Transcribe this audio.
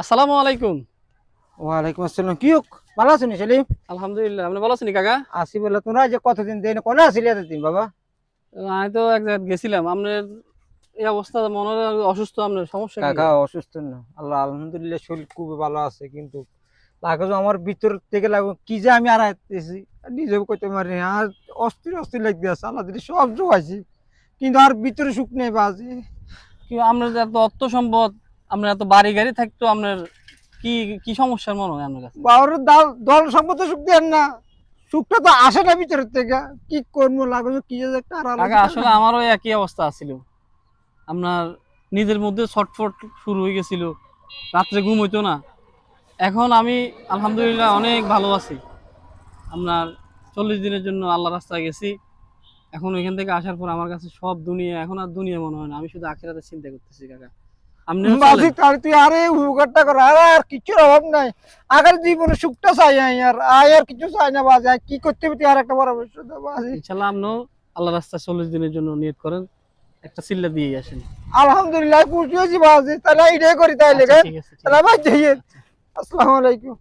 আসসালামু আলাইকুম। ওয়ালাইকুম আসসালাম। কি হোক ভালো আছেন সেলিম? আলহামদুলিল্লাহ আপনি ভালো আছেন কাকা? আসি বলে তোমরা যে কতদিন দেয় কোনে আসিলি এতদিন বাবা? আমি তো এক জায়গায় গেছিলাম। আপনার এই অবস্থা মনে হয় অসুস্থ আপনার সমস্যা? কাকা অসুস্থ না। আল্লাহ আলহামদুলিল্লাহ শরীর খুবই ভালো আছে কিন্তু লাগে আমার ভিতর থেকে লাগবে কি যে আমি আর আইতেছি। নিজেও কইতে পারি আর অস্থির অস্থির লাগতে আছে আল্লাহ দিলে সব জোগাইছি। কিন্তু আর ভিতরে সুখ নেই বাজি কি আপনার যে এত অর্থ সম্পদ আপনার এত বাড়ি গাড়ি থাকতো আপনার কি কি সমস্যার মনে হয় আপনার কাছে? বাবার দল দল সম্পদ সুখ দেন না। সুখটা তো আসে না ভিতরের থেকে। কি করব লাগবে যে কি আসলে আমারও একই অবস্থা আছিল। আপনার নিজের মধ্যে ছটফট শুরু হয়ে গেছিল। রাত্রে ঘুম হইতো না। এখন আমি আলহামদুলিল্লাহ অনেক ভালো আছি। আপনার চল্লিশ দিনের জন্য আল্লাহ রাস্তায় গেছি। এখন ওইখান থেকে আসার পর আমার কাছে সব দুনিয়া এখন আর দুনিয়া মনে হয় না। আমি শুধু আখেরাতে চিন্তা করতেছি কাকা। বাজি তার তুই আরে হুগারটা কর আরে আর কিছুর অভাব নাই। আগের জীবনে সুখটা চাই আর আয় আর কিছু চাই না বাজে। কি করতে হবে তুই আর একটা পরামর্শ দে বাজি। ইনশাল্লাহ আপনিও আল্লাহ রাস্তা চল্লিশ দিনের জন্য নিয়ত করেন একটা সিল্লা দিয়ে আসেন। আলহামদুলিল্লাহ পৌঁছেছি বাজে। তাহলে এটাই করি তাইলে আচ্ছা। তাহলে আবার যাইয়ে আসসালামু আলাইকুম।